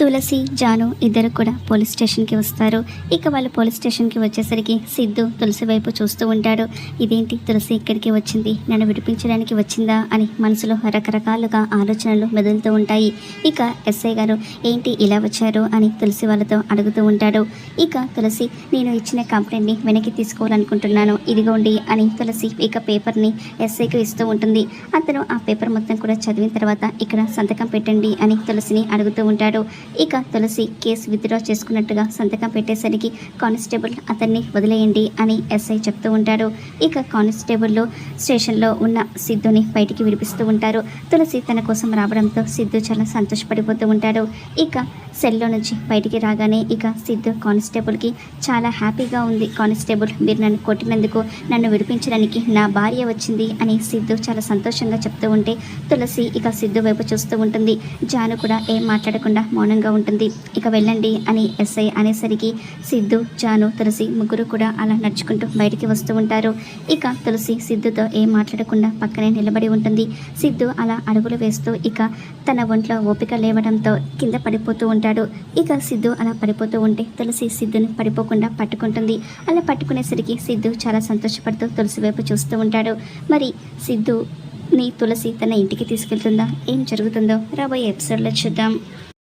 తులసి జాను ఇద్దరు కూడా పోలీస్ స్టేషన్కి వస్తారు. ఇక వాళ్ళు పోలీస్ స్టేషన్కి వచ్చేసరికి సిద్ధు తులసి వైపు చూస్తూ ఉంటాడు. ఇదేంటి తులసి ఇక్కడికి వచ్చింది? నన్ను విడిపించడానికి వచ్చిందా? అని మనసులో రకరకాలుగా ఆలోచనలు మెదులుతూ ఉంటాయి. ఇక ఎస్ఐ గారు ఏంటి ఇలా వచ్చారు? అని తులసి వాళ్ళతో అడుగుతూ ఉంటాడు. ఇక తులసి నేను ఇచ్చిన కంప్లైంట్ని వెనక్కి తీసుకోవాలనుకుంటున్నాను. ఇదిగోండి అని తులసి ఇక పేపర్ని ఎస్ఐకి ఇస్తూ ఉంటుంది. అతను ఆ పేపర్ మొత్తం కూడా చదివిన తర్వాత ఇక్కడ సంతకం పెట్టండి అని తులసిని అడుగుతూ ఉంటాడు. ఇక తులసి కేసు విత్డ్రా చేసుకున్నట్టుగా సంతకం పెట్టేసరికి కానిస్టేబుల్ అతన్ని వదిలేయండి అని ఎస్ఐ చెప్తూ ఉంటాడు. ఇక కానిస్టేబుల్లో స్టేషన్లో ఉన్న సిద్ధుని బయటికి విడిపిస్తూ ఉంటారు. తులసి తన కోసం రావడంతో సిద్ధు చాలా సంతోషపడిపోతూ ఉంటాడు. ఇక సెల్లో నుంచి బయటికి రాగానే ఇక సిద్ధు కానిస్టేబుల్కి చాలా హ్యాపీగా ఉంది. కానిస్టేబుల్ మీరు నన్ను కొట్టినందుకు నన్ను విడిపించడానికి నా భార్య వచ్చింది అని సిద్ధు చాలా సంతోషంగా చెప్తూ ఉంటే తులసి ఇక సిద్ధు వైపు చూస్తూ ఉంటుంది. జాను కూడా ఏం మాట్లాడకుండా మౌనంగా ఉంటుంది. ఇక వెళ్ళండి అని ఎస్ఐ అనేసరికి సిద్ధు జాను తులసి ముగ్గురు కూడా అలా నడుచుకుంటూ బయటికి వస్తూ ఉంటారు. ఇక తులసి సిద్ధుతో ఏం మాట్లాడకుండా పక్కనే నిలబడి ఉంటుంది. సిద్ధు అలా అడుగులు వేస్తూ ఇక తన ఒంట్లో ఓపిక లేవడంతో కింద పడిపోతూ ఉంటాడు. ఇక సిద్ధు అలా పడిపోతూ ఉంటే తులసి సిద్ధుని పడిపోకుండా పట్టుకుంటుంది. అలా పట్టుకునేసరికి సిద్ధు చాలా సంతోషపడుతూ తులసి వైపు చూస్తూ ఉంటాడు. మరి సిద్ధు నీ తులసి తన ఇంటికి తీసుకెళ్తుందా? ఏం జరుగుతుందో రాబోయే ఎపిసోడ్లో చూద్దాం.